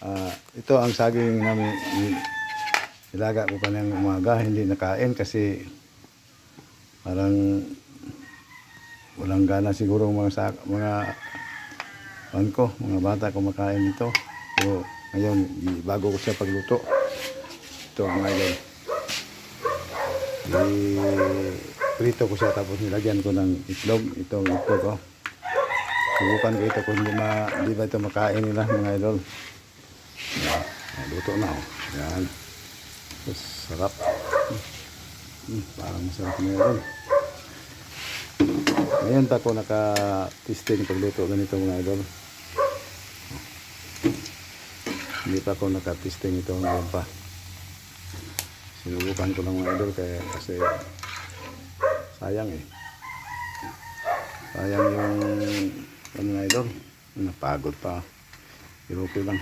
Ah, ito ang saging namin nilaga ko kanang umaga, hindi nakain kasi parang walang gana siguro mga sa, mga ano ko, mga bata kumakain ito. So, ngayon, bago ko siya pagluto. Ito ang idol. I-prito ko siya tapos nilagyan ko ng itlog. Ito ang itlog ko. Subukan ko ito kung hindi, ma, hindi ba ito makain nila mga idol. Yan. Luto na oh. Yan. Sarap. Hmm, parang masarap na yun. Ngayon ako naka-testing pagluto ganito mga idol. Hindi pa ako naka-testing ito ngayon pa. Sinubukan ko lang mga idol kaya kasi sayang eh. Sayang yung ano mga idol. Napagod pa. Pero okay lang.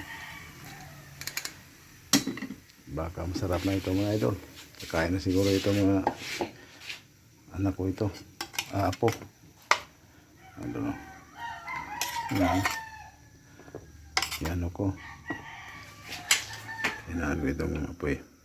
Baka masarap na ito mga idol. Kakain na siguro ito mga anak ko ito. Ah, apo. Ano no? Yan. Yan ako. Inaano itong mga apoy. Ito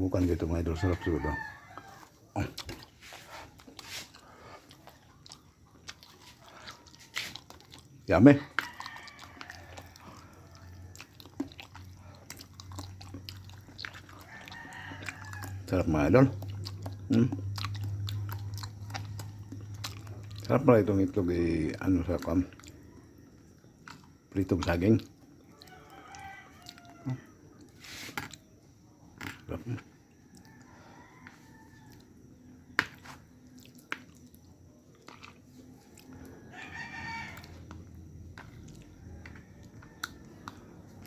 Ko ito mga idol. Sarap siguro. Oh. Yummy. Sarap mga idol. Hmm. Sarap pala itong itlog eh, ano sa kam. Saging.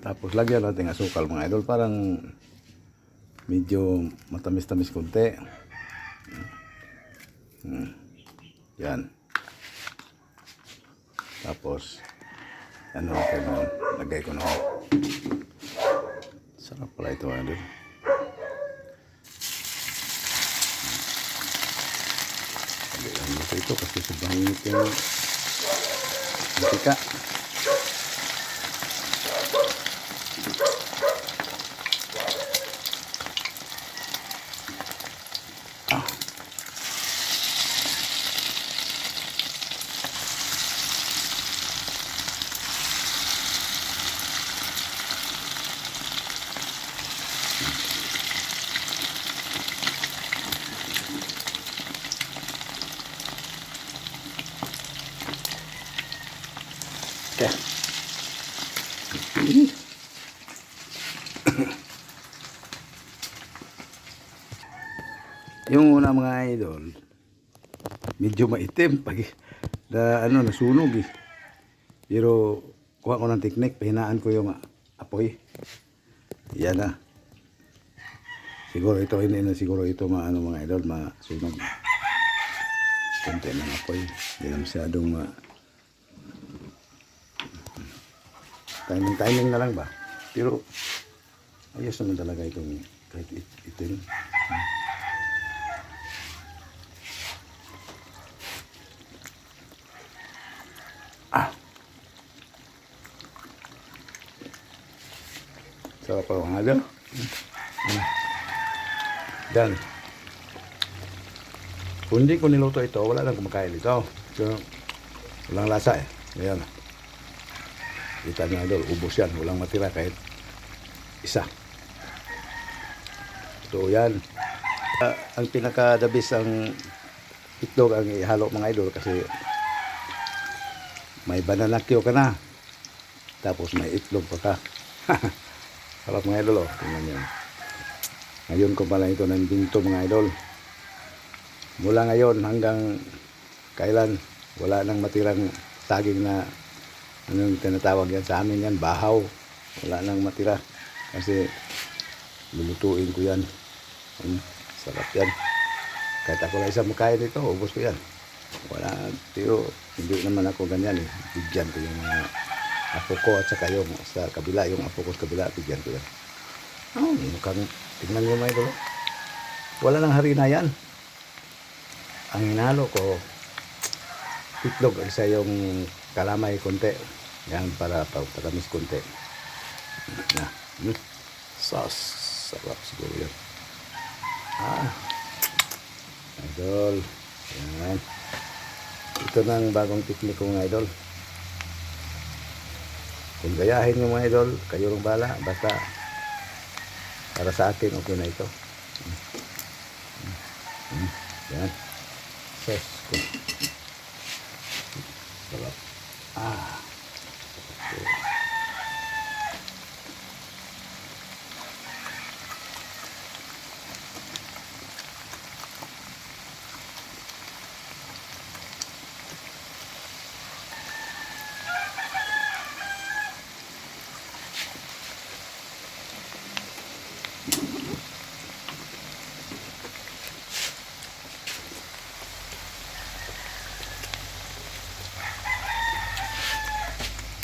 Tapos lagyan natin asukal mga idol. Parang medyo matamis-tamis konti. Hmm. Yan. Tapos ano ko na lagay ko na. Sarap pala ito mga idol. Lagyan mo ito ito kasi sobrang init yung mantika. Okay. Yung una mga idol, medyo maitim pag na ano nasunog eh. Pero kuha ko ng technique, pahinaan ko yung apoy. Yan na. Siguro ito hindi na siguro ito maano mga idol masunog. Konti ng apoy. Hindi na masyadong ma timing timing na lang ba? Pero ayos naman talaga itong kahit it- itim. Ah. Sarap pa mga idol dan kung hindi ko niluto ito wala lang kumakain ito. So, walang lasa eh. Ayan Kita niyo idol, ubos yan. Walang matira kahit isa. So yan. Ah, ang pinaka-dabis ang itlog ang ihalo mga idol kasi may banana Q ka na. Tapos may itlog pa ka. Sarap mga idol oh. Tingnan niyo. Ngayon ko pala ito ng binto mga idol. Mula ngayon hanggang kailan wala nang matirang saging na anong tinatawag yan sa amin yan, bahaw. Wala nang matira. Kasi lulutuin ko yan. Mm, sarap yan. Kahit ako lang isang makain ito, ubos ko yan. Wala, pero hindi naman ako ganyan eh. Bigyan ko yung mga apo ko at saka yung sa kabila, yung apo ko sa kabila, bigyan ko yan. Oh, mukhang, tingnan nyo mga idol. Wala nang harina yan. Ang hinalo ko, itlog at sa yung kalamay konti. Yan para pagpatamis konti. Na, hmm. sauce. Sarap siguro yan. Ah, idol. Yan. Ito na ang bagong teknik ko mga idol. Kung gayahin nyo mga idol, kayo rin bala. Basta para sa akin, okay na ito. Mm. Yan. Sos ko. Sarap. Ah. Okay.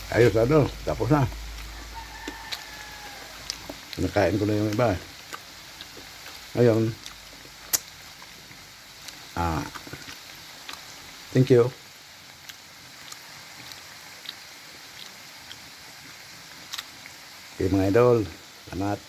Ayos ano, tapos na. Nakain ko na yung iba. Ngayon, ah, thank you. Okay mga idol, salamat.